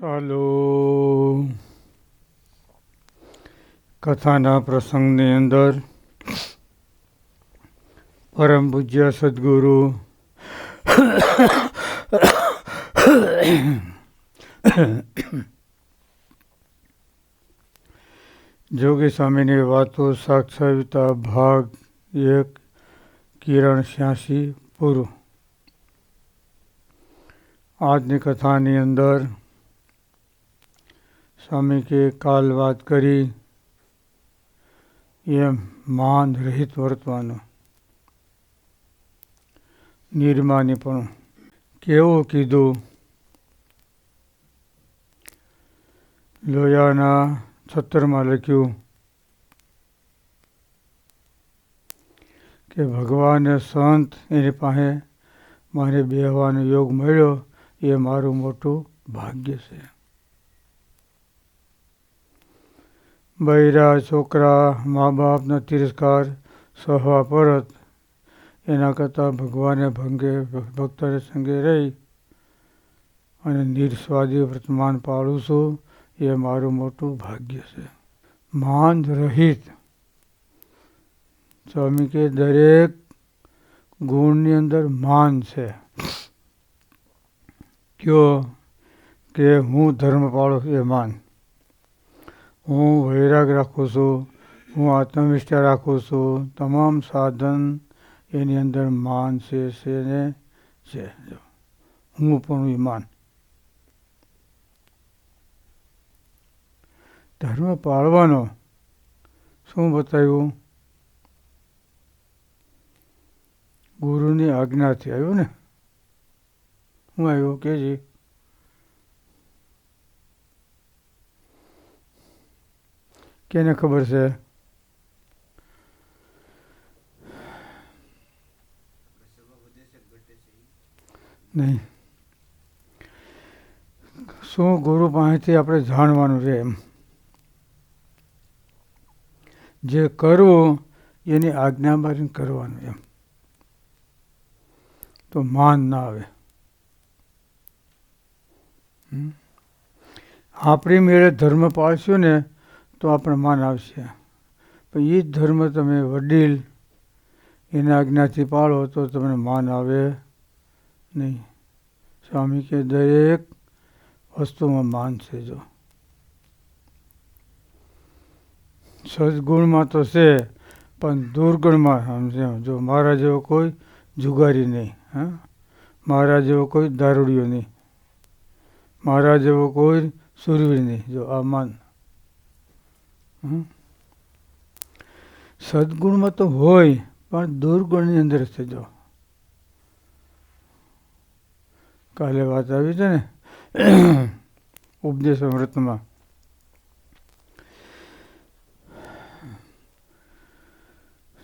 ચાલો કથાના પ્રસંગની અંદર પરમ પૂજ્ય સદગુરુ જોગી સ્વામીની વાતો સાક્ષરતા ભાગ એક, કિરણ છ્યાસી પૂરું. આજની કથાની અંદર સ્વામી કે કાલ વાત કરી. એમ માન રહિત વર્તવાનું. પણ કેવું કીધું. લોયાના છત્રમાં લખ્યું કે ભગવાન સંત એની પાસે મારે બેહવાનો યોગ મળ્યો, એ મારું મોટું ભાગ્ય છે. બૈરા, છોકરા મા બાપના તિરસ્કાર, સહવા પરત. એના કરતાં ભગવાને ભંગે, ભક્તને સંગે રહી. અને નિર્સ્વાદી વર્તમાન પાળું છું, એ મારું મોટું ભાગ્ય છે. માન રહિત. સ્વામી કે, દરેક ગુણની અંદર માન છે. કયો કે, હું ધર્મ પાળું એ માન. હું વૈરાગ રાખું છું, હું આત્મનિષ્ઠા રાખું છું, તમામ સાધન એની અંદર માન છે ને છે. હું પણ એ માન ધર્મ પાળવાનો શું બતાવ્યું? ગુરુની આજ્ઞાથી આવ્યું ને? હું આવ્યું કે જી? કેને ખબર છે? નહીં. શું ગુરુ પાસેથી આપણે જાણવાનું છે એમ? જે કરવું એની આજ્ઞામાં કરવાનું એમ. તો માન ના આવે. આપણી મેળે ધર્મ પાળશું ને તો આપણે માન આવશે. પણ એ જ ધર્મ તમે વડીલ, એના આજ્ઞાથી પાળો તો તમને માન આવે નહીં. સ્વામી કે દરેક વસ્તુમાં માન છે જો. સદગુણમાં તો છે, પણ દુર્ગુણમાં સમજે જો મારા જેવો કોઈ જુગારી નહીં, હા? મારા જેવો કોઈ દારૂડિયો નહીં. મારા જેવો કોઈ સુરવીર નહીં, જો આ માન. સદગુણમાં તો હોય, પણ દુર્ગુણની અંદર થઈ જો કાલે વાત આવી છે ને, ઉપદેશ અમૃતમાં.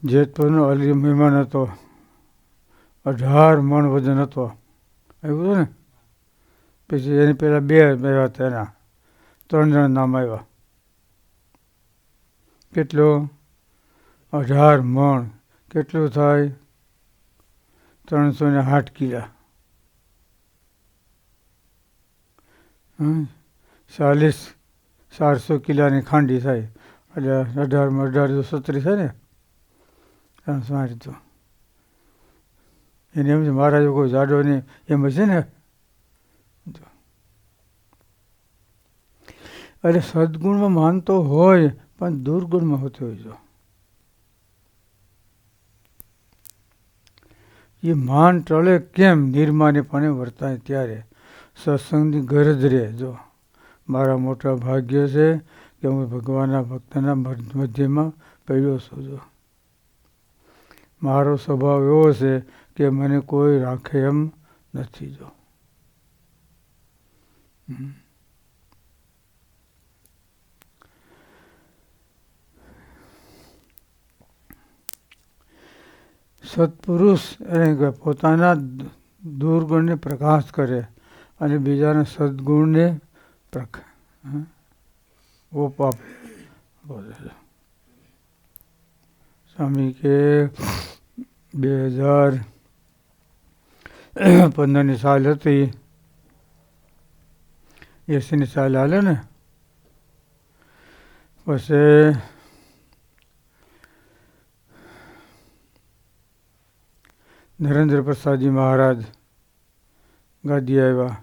જેતપુરનો અલી મહેમાન હતો, અઢાર મણ વજન હતો, આવ્યું ને? પછી એની પહેલાં બે આવ્યા હતા એના. ત્રણ જણા નામ આવ્યા. કેટલો? અઢાર મણ. કેટલું થાય? ત્રણસો ને આઠ કિલા. ચાલીસ, ચારસો કિલાની ખાંડી થાય. એટલે અઢારમાં અઢાર સત્રીસ થાય ને? ત્રણસો આઠ તો. એને એમ છે, મારા જો કોઈ જાડો નહીં. એમ છે ને? અરે સદગુણમાં માનતો હોય પણ દુર્ગુણમાં હોતો હોય જો એ માન ટળે કેમ નિર્માનેપણે વર્તાય ત્યારે? સત્સંગની ગરજ રહે. જો મારા મોટા ભાગ્ય છે કે હું ભગવાનના ભક્તના મધ્યમાં પડ્યો છું, જો. મારો સ્વભાવ એવો છે કે મને કોઈ રાખે એમ નથી, જો. સત્પુરુષ એને પોતાના દુર્ગુણને પ્રકાશ કરે અને બીજાના સદગુણને ઓપ સ્વામી કે બે હજાર પંદરની સાલ હતી. એસીની સાલ હાલે ને? પછી નરેન્દ્ર પ્રસાદજી મહારાજ ગાદી આવ્યા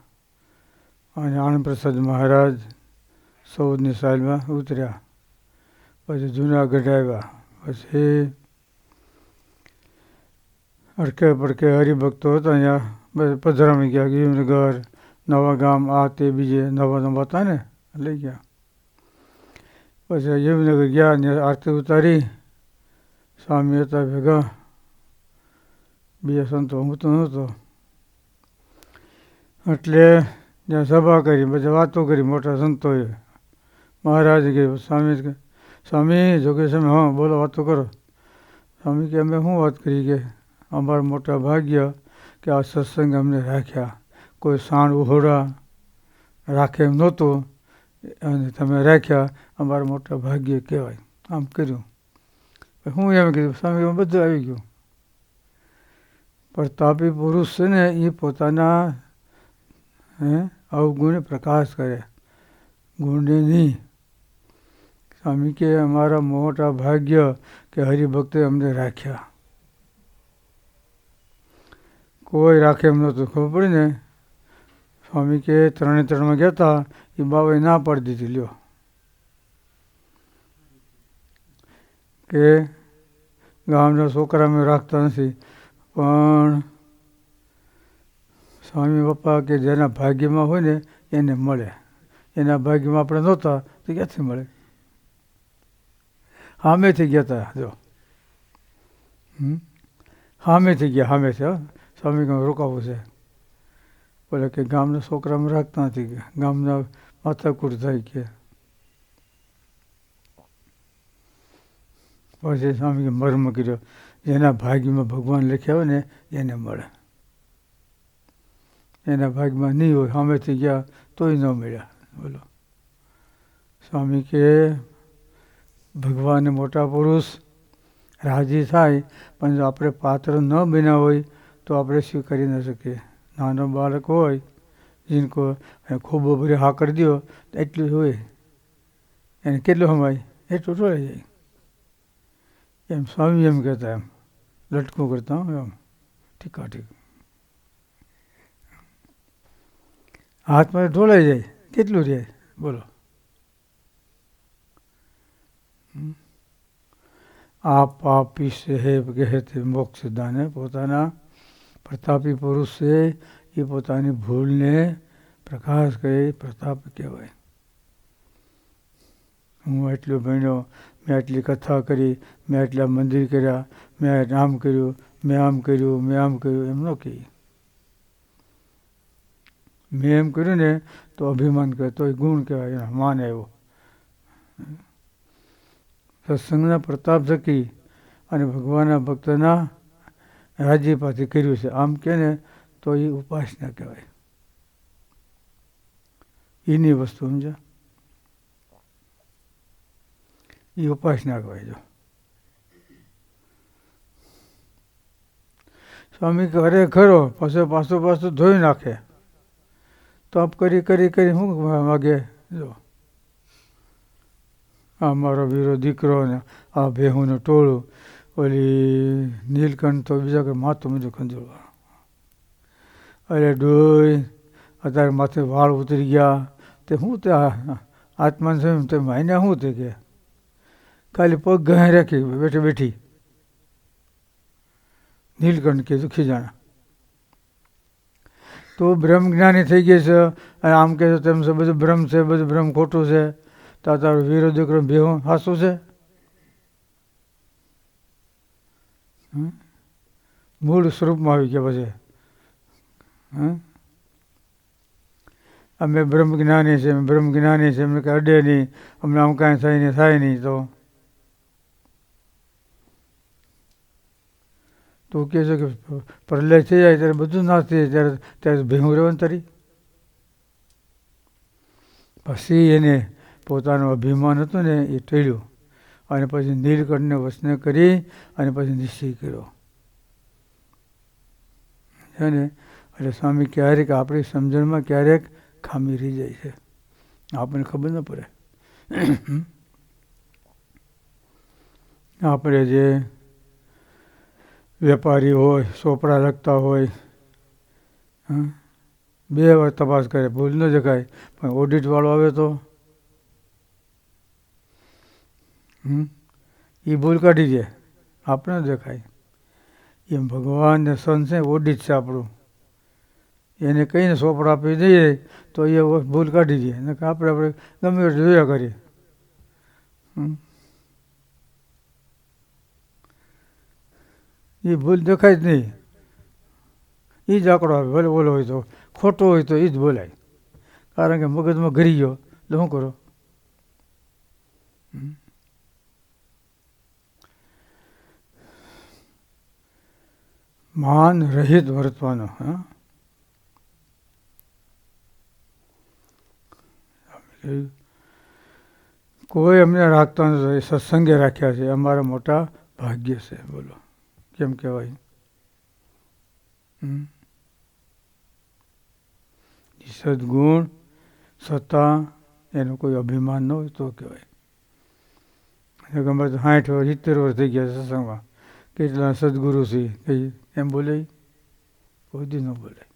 અને આણંદ પ્રસાદ મહારાજ સૌદની સાલમાં ઉતર્યા. પછી જૂનાગઢ આવ્યા. પછી અડકે પડકે હરિભક્તો હતા અહીંયા. પધરામી ગયા ગીરનગર નવા ગામ, આ તે, બીજે, નવા નવા હતા ને, લઈ ગયા. પછી યમનગર ગયા ને આરતી ઉતારી. સ્વામી હતા ભેગા. બીજા સંતો હું તો નહોતો. એટલે જ્યાં સભા કરી બધા વાતો કરી મોટા સંતોએ. મહારાજ કે, સ્વામી કે સ્વામી, જોકે સ્વામી, હા, બોલો, વાતો કરો. સ્વામી કે, અમે શું વાત કરી કે, અમારા મોટા ભાગ્ય કે આ સત્સંગ અમને રાખ્યા. કોઈ સાણ ઉહોડા રાખે એમ નહોતું. અને તમે રાખ્યા, અમારા મોટા ભાગ્ય કહેવાય. આમ કર્યું. હું એમ કીધું, સ્વામી બધું આવી ગયું. પ્રતાપી પુરુષ છે ને એ પોતાના, હે, અવગુણ પ્રકાશ કરે. ગુણને નહીં. સ્વામી કે, અમારા મોટા ભાગ્ય કે હરિભક્તે અમને રાખ્યા. કોઈ રાખે એમ નહોતું. ખબર પડી ને? સ્વામી કે, ત્રણે ત્રણમાં ગયા હતા એ બાબાએ ના પાડી દીધી. લ્યો. કે, ગામના છોકરા અમે રાખતા નથી. પણ સ્વામી બાપા કે જેના ભાગ્યમાં હોય ને, એને મળે. એના ભાગ્યમાં આપણે નહોતા, તો ક્યાંથી મળે? સામેથી ગયા હતા જો. સામેથી ગયા સામેથી હા. સ્વામી કાંઈ રોકાવું છે. બોલે કે ગામના છોકરામાં રાખતા નથી ગામના માથાકૂટ થાય ગયા પછી સ્વામી મર્મ કર્યો. જેના ભાગ્યમાં ભગવાન લખ્યા હોય ને, એને મળે. એના ભાગમાં નહીં હોય, સામેથી ગયા તોય ન મળ્યા. બોલો. સ્વામી કે, ભગવાન મોટા પુરુષ રાજી થાય, પણ જો આપણે પાત્ર ન બન્યા હોય, તો આપણે સ્વીકારી ન શકીએ. નાનો બાળક હોય જીનકો ખૂબ ભરે હા કરી દો એટલું હોય. એને કેટલું સમાય? એટલું ટોળાઈ જાય. એમ સ્વામી એમ કહેતા એમ, લટકું કરતા એમ ઠીકા ઠીક હાથમાં ઢોળાઈ જાય, કેટલું રહે? બોલો. આ પાપી સાહેબ કહે તે મોક્ષદાને પોતાના પ્રતાપી પુરુષ છે એ પોતાની ભૂલને પ્રકાશ કહે પ્રતાપ કહેવાય. હું એટલું ભણ્યો મેં આટલી કથા કરી, મેં આટલા મંદિર કર્યા, મેં આમ કર્યું, મેં આમ કર્યું, મેં આમ કર્યું, એમ ન કહી. મેં એમ કર્યું ને તો અભિમાન કહેવાય તો ગુણ કહેવાય, એનો માન આવ્યો. સત્સંગના પ્રતાપ થકી અને ભગવાનના ભક્તના રાજ્યપાથી કર્યું છે. આમ કે ને તો એ ઉપાસના કહેવાય. એની વસ્તુ સમજા એ ઉપાસના કહે જો. સ્વામી કરે ખરો, પાછો પાછું પાછું ધોઈ નાખે. તપ કરી કરી કરી શું માગે? જો. આ મારો વીરો દીકરો ને આ ભેહુનું ટોળું, ઓલી નીલકંઠ તો બીજા કોઈ માથું બધું ખંજોળવા અરે ડોય અત્યારે માથે વાળ ઉતરી ગયા. તે શું તે આત્માને સમય તે માયને શું તે કે? ખાલી પગ ગહે રાખી બેઠી બેઠી. નીલકંઠ કે દુખી જાણા. તો બ્રહ્મ જ્ઞાની થઈ ગઈ છે અને આમ કહે છે તેમ છે, બધું ભ્રમ છે, બધું ભ્રમ ખોટું છે. તો તારો વીરો દીકરો બેહું સાસું છે. મૂળ સ્વરૂપમાં આવી ગયા પછી. અમે બ્રહ્મ જ્ઞાની છે, અમે બ્રહ્મ જ્ઞાની છે એમને કંઈ અડે નહીં. અમને આમ કાંઈ થાય નહીં થાય નહીં તો. તો કહે છે કે પ્રલય થઈ જાય ત્યારે બધું નાશ થઈ જાય, ત્યારે ત્યારે ભેહું રહેવાનું તરી. પછી એને પોતાનું અભિમાન હતું ને એ ટળ્યું અને પછી નીલકંઠને વસને કરી અને પછી નિશ્ચય કર્યો. છે ને? એટલે સ્વામી ક્યારેક આપણી સમજણમાં ક્યારેક ખામી રહી જાય છે. આપણને ખબર ન પડે. આપણે જે વેપારી હોય ચોપડા લખતા હોય, હં? બે વાર તપાસ કરે, ભૂલ ન દેખાય પણ ઓડિટવાળો આવે તો? એ ભૂલ કાઢી દે આપણે દેખાય એમ ભગવાનને સંત છે ઓડિટ છે આપણું. એને કહીને ચોપડા આપી દઈએ, તો એ ભૂલ કાઢી દે કે આપણે આપણે ગમે જોયા કરીએ. હમ. એ ભૂલ દેખાય જ નહીં. એ જ આંકડો આવે, ભલે બોલો હોય તો, ખોટો હોય તો એ જ બોલાય. કારણ કે મગજમાં ઘરી ગયો તો શું કરો. માન રહિત વર્તવાનો હા? કોઈ અમને રાખતા નથી, સત્સંગે રાખ્યા છે, અમારા મોટા ભાગ્ય છે, બોલો. કેમ કહેવાય. સદગુણ, સત્તા, એનું કોઈ અભિમાન ન હોય તો કહેવાય. ગમે તો સાઠ વર્ષ, સિત્તેર વર્ષ થઈ ગયા સત્સંગમાં. કેટલા સદગુરુ છે, કઈ એમ બોલે? કોઈ દી ન બોલે.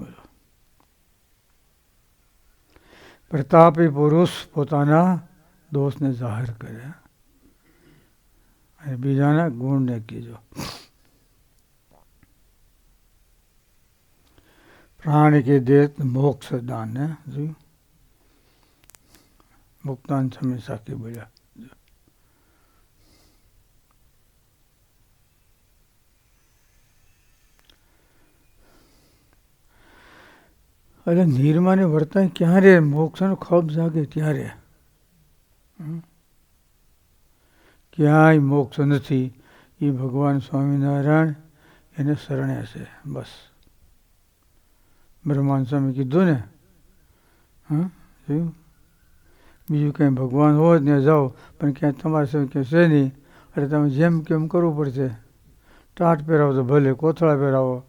બોલો. પ્રતાપી પુરુષ પોતાના દોષને જાહેર કરે અને બીજાના ગુણને કીજો પ્રાણી કે દેત મોક્ષ દાન ને જોયું મુક્તાન સમય સાકી બોલ્યા. એટલે નિર્માને વર્તન ક્યારે? મોક્ષનો ખોફ જાગે ત્યારે. હમ. ક્યાંય મોક્ષ નથી. એ ભગવાન સ્વામિનારાયણ એને શરણે છે. બસ. બ્રહ્માન સ્વામી કીધું ને? હા? જોયું બીજું કંઈ ભગવાન હોય ને જાઓ, પણ ક્યાંય તમારે સામે ક્યાં છે નહીં. એટલે તમે જેમ કેમ કરવું પડશે? ટાટ પહેરાવો તો ભલે, કોથળા પહેરાવો,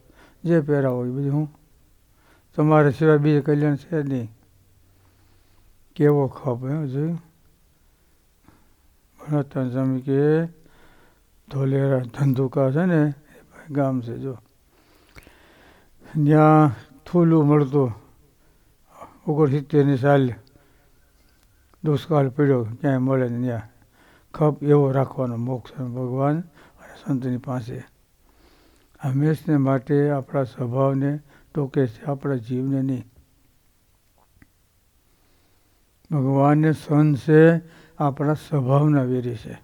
જે પહેરાવો એ બધું, હું? તમારા સિવાય બીજે કલ્યાણ છે જ નહીં. કેવો ખપ એ જોયું? ભણતર સ્વામી કે ધોલેરા ધંધુકા છે ને, એ ગામ છે જો. ત્યાં થૂલું મળતું, ઓગણસિત્તેરની સાલ દુષ્કાળ પડ્યો, ક્યાંય મળે ને ત્યાં ખપ એવો રાખવાનો મોક્ષ ભગવાન અને સંતની પાસે. હંમેશને માટે આપણા સ્વભાવને ટોકે છે, આપણા જીવને નહીં. ભગવાનને સંત છે આપણા સ્વભાવના વેરી છે.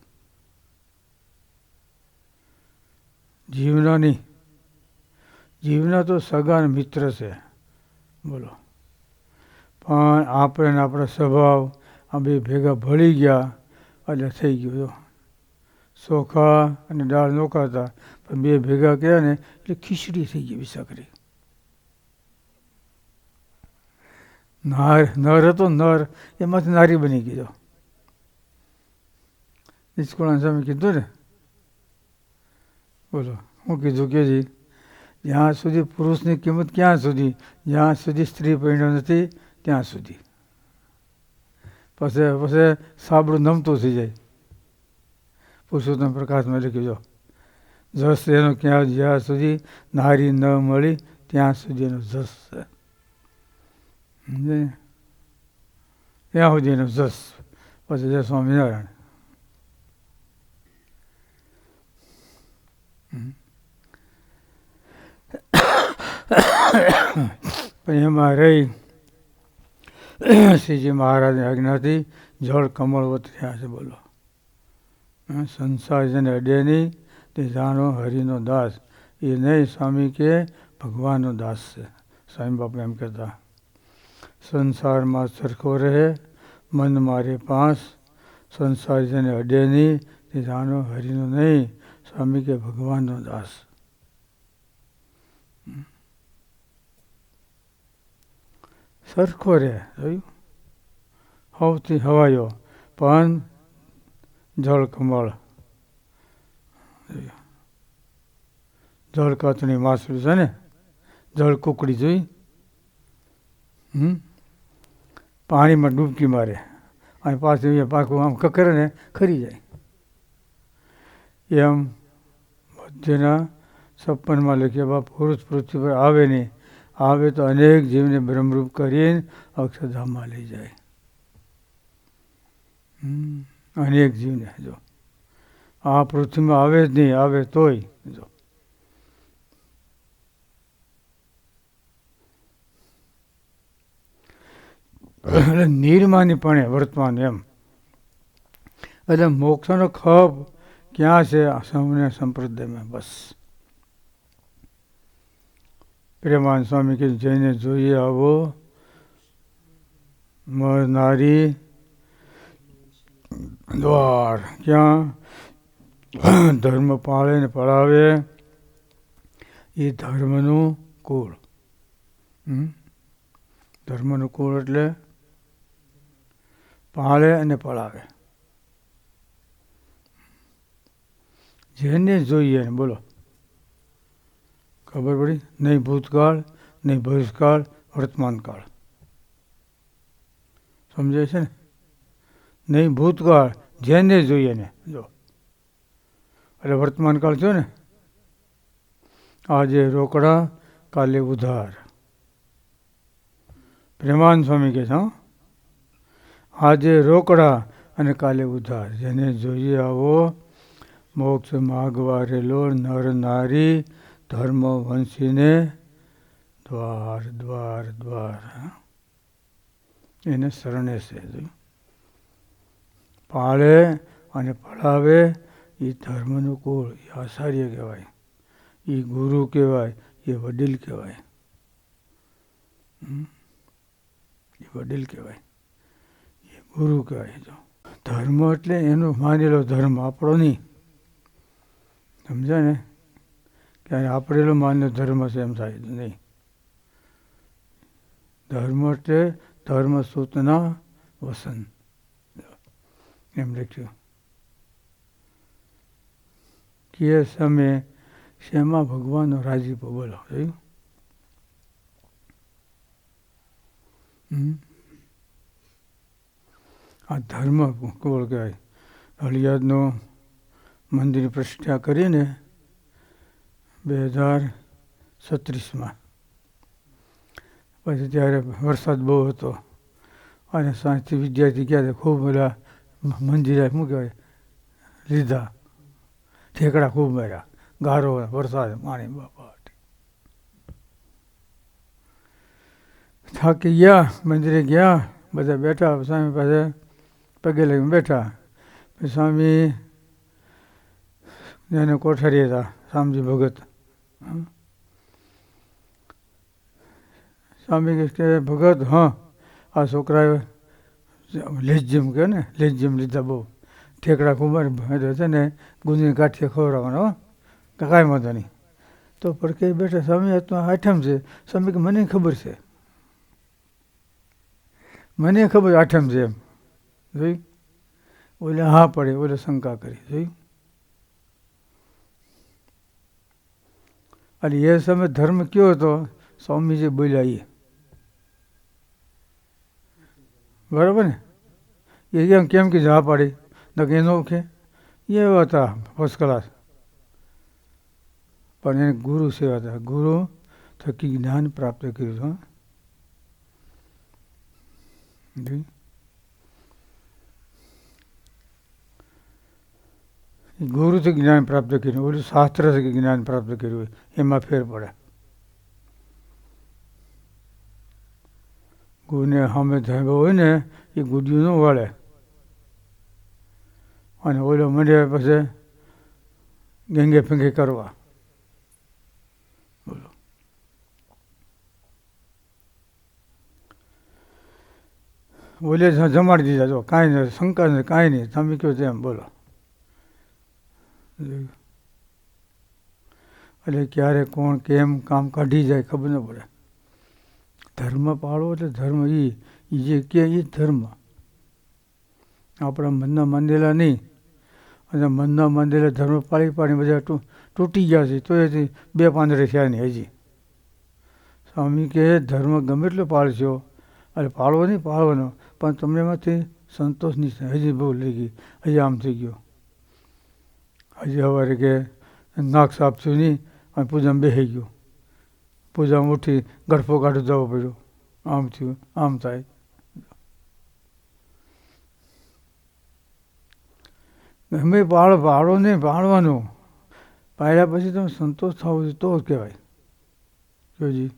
જીવના નહીં જીવના તો સગા મિત્ર છે. બોલો. પણ આપણે આપણા સ્વભાવ આ બે ભેગા ભળી ગયા એટલે થઈ ગયું. ચોખા અને દાળ નોખાતા પણ બે ભેગા કર્યા ને એટલે ખીચડી થઈ ગઈ વિસાકરી. નર નર હતો, નર. એમાંથી નારી બની ગયો નિષ્કુળાન સ્વામી કીધું ને બોલો હું કીધું કે જી જ્યાં સુધી પુરુષની કિંમત ક્યાં સુધી જ્યાં સુધી સ્ત્રી પરિણ્યો નથી ત્યાં સુધી પછી પછી સાબડું નમતું થઈ જાય પુરુષોત્તમ પ્રકાશમાં લખ્યું જો જસ એનો ક્યાં જ્યાં સુધી નારી ન મળી ત્યાં સુધી એનો જસ છે ત્યાં સુધી એનો જસ પછી જય સ્વામિનારાયણ પણ એમાં રહી શ્રીજી મહારાજની આજ્ઞાથી જળ કમળવત રહ્યા છે, બોલો. સંસાર જેને અડે નહીં, તે જાણો હરિનો દાસ. એ નહીં, સ્વામી કે ભગવાનનો દાસ છે. સ્વામી બાપુ એમ કહેતા, સંસારમાં સરખો રહે, મન મારે પાંસ સંસાર જેને અડે નહીં, તે જાણો હરિનો નહીં. સ્વામી કે ભગવાનનો દાસ. સરખો રહે જોયું? સૌથી હવાયો, પણ જળ જળકતણી માસું છે ને જળ કુકડી જોઈ? હમ? પાણીમાં ડૂબકી મારે. અને પાછું પાકું આમ કકરે ને ખરી જાય. એમ મધ્યના છપ્પનમાં લખ્યા બા પુરુષ પૃથ્વી પર આવે નહીં. આવે તો અનેક જીવને બ્રહ્મરૂપ કરીને અક્ષરધામમાં લઈ જાય. અનેક જીવને, જો. આ પૃથ્વીમાં આવે જ નહીં, આવે તોય, જો. એટલે નિર્માનીપણે વર્તમાન એમ. એટલે મોક્ષનો ખપ ક્યાં છે સૌને સંપ્રદાયમાં બસ. પ્રેમાન સ્વામી કે જઈને જોઈએ આવો. મરનારી દ્વાર. ક્યાં? ધર્મ પાળે ને પળાવે એ ધર્મનું કુળ? ધર્મનું કુળ એટલે પાળે અને પળાવે જેને જોઈએ બોલો. ખબર પડી? નહીં ભૂતકાળ, નહીં ભવિષ્યકાળ, વર્તમાનકાળ. સમજાય છે ને? નહીં ભૂતકાળ, જેને જોઈએ ને જો. એટલે વર્તમાન કાળ થયો ને? આજે રોકડા, કાલે ઉધાર. પ્રેમાન સ્વામી કહે છે? આજે રોકડા અને કાલે ઉધાર. જેને જોઈએ આવો મોક્ષ માગવારેલો નર નારી ધર્મ વંશીને દ્વાર દ્વાર દ્વાર? એને શરણે છે પાળે અને પળાવે એ ધર્મનું કુળ એ આચાર્ય કહેવાય. એ ગુરુ કહેવાય એ વડીલ કહેવાય? એ વડીલ કહેવાય. એ ગુરુ કહેવાય જો. ધર્મ એટલે એનો માનેલો ધર્મ આપણો નહીં. સમજાય ને? કે આ આપણેલો માનેલો ધર્મ છે એમ થાય નહીં. ધર્મ એટલે ધર્મ સૂતના વસન. એમ લખ્યું. કે સમય શેમાં ભગવાનનો રાજીપો બોલો. જોયું? આ ધર્મ કોળ કહેવાય? હળિયાદનો મંદિર પ્રતિષ્ઠા કરીને બે હજાર છત્રીસમાં. પછી ત્યારે વરસાદ બહુ હતો. અને સાંજથી વિદ્યાર્થી ગયા ખૂબ બધા મંદિરે શું કહેવાય? લીધા. ઠેકડા ખૂબ માર્યા. ગારો વરસાદ. પાણી બાપા. થાકી ગયા, મંદિરે ગયા, બધા બેઠા, સ્વામી પાસે પગે લઈને બેઠા. સ્વામી એને કોઠારી હતા શામજી ભગત. સ્વામી કહે ભગત, હા, આ છોકરાએ લેજિમ કહે ને લેજિમ લીધા બહુ. ઠેકડા કુમાર એટલે છે ને, ગુંદની કાઠીએ ખવડાવવાનો, હો. કાંઈ વાંધો નહીં. તો પડકે બેઠા, સ્વામી, આ આઠમ છે. સ્વામી કે મને ખબર છે. મને ખબર આઠમ છે એમ. જોઈ ઓલે હા પડે, ઓલે શંકા કરી જોઈ અને એ સમય ધર્મ કયો હતો? સ્વામીજી બોલ્યા એ બરાબર ને? એ કેમ કેમ કે જા પાડી નકે એનો કે એ હતા ફર્સ્ટ ક્લાસ પણ એને ગુરુ સેવા હતા ગુરુ થકી જ્ઞાન પ્રાપ્ત કર્યું હતું જોઈ? એ ગુરુથી જ્ઞાન પ્રાપ્ત કર્યું, ઓલું શાસ્ત્રથી જ્ઞાન પ્રાપ્ત કર્યું, એમાં ફેર પડે. ગુરુને સામે થયો હોય ને, એ ગુડિયું ન વળે. અને ઓલો મંડે પછી ગેંગે ફેંગે કરવા. બોલો. ઓલે જ જમાડી દીધા. જો કાંઈ નહીં શંકા નહીં કાંઈ નહીં. તમે કહો તેમ, બોલો. એટલે ક્યારે કોણ કેમ કામ કાઢી જાય ખબર ન પડે. ધર્મ પાળવો એટલે ધર્મ એ જે કે એ ધર્મ. આપણા મનના મંદેલા નહીં. અને મનના મંદેલા ધર્મ પાળી પાડી બધા તૂટી ગયા છે તો એ બે પાંદડે થયા નહીં હજી. સ્વામી કે ધર્મ ગમે એટલો પાળશો. એટલે પાળવો નહીં, પાળવાનો. પણ તમને એમાંથી સંતોષ નહીં હજી બહુ લઈ ગઈ, હજી આમ થઈ ગયો. હજી સવારે કે નાક સાફ થયું નહીં અને પૂજામાં બેસી ગયો. પૂજામાં ઉઠી ગરફો કાઢો જવો પડ્યો. આમ થયું, આમ થાય. ગમે પાળો પાડો નહીં પાડવાનો પાળ્યા પછી તમે સંતોષ થવો જોઈએ તો જ કહેવાય. જોજી.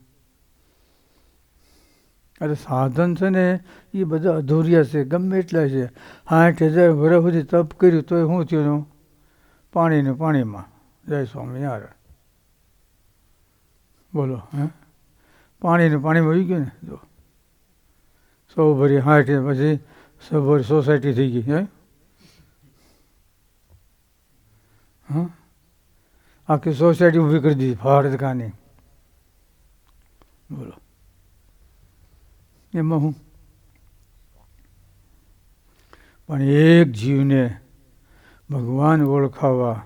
અરે સાધન છે ને એ બધા અધૂરિયા છે, ગમે એટલા છે. હા હજાર વર્ષ સુધી તપ કર્યું તોય શું થયું? પાણીને પાણીમાં. જય સ્વામિનારાયણ બોલો, હે? પાણીને પાણીમાં આવી ગયું ને? જો. સો ભરી સાઠ પછી સભર સોસાયટી થઈ ગઈ, હે? હા? આખી સોસાયટી ઊભી કરી દીધી ભારત કાની બોલો. એમાં હું? પણ એક જીવને ભગવાન ઓળખાવા.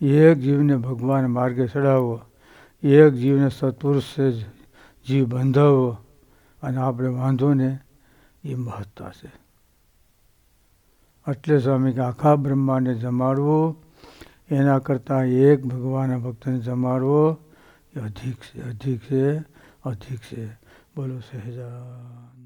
એક જીવને ભગવાન માર્ગે ચડાવવો એક જીવને સત્પુરુષ જીવ બંધાવવો અને આપણે વાંધો ને એ મહત્તા છે. એટલે સ્વામી કે આખા બ્રહ્માંડને જમાડવું. એના કરતાં એક ભગવાનના ભક્તને જમાડવો એ અધિક છે અધિક છે અધિક છે. બોલો સહેજાન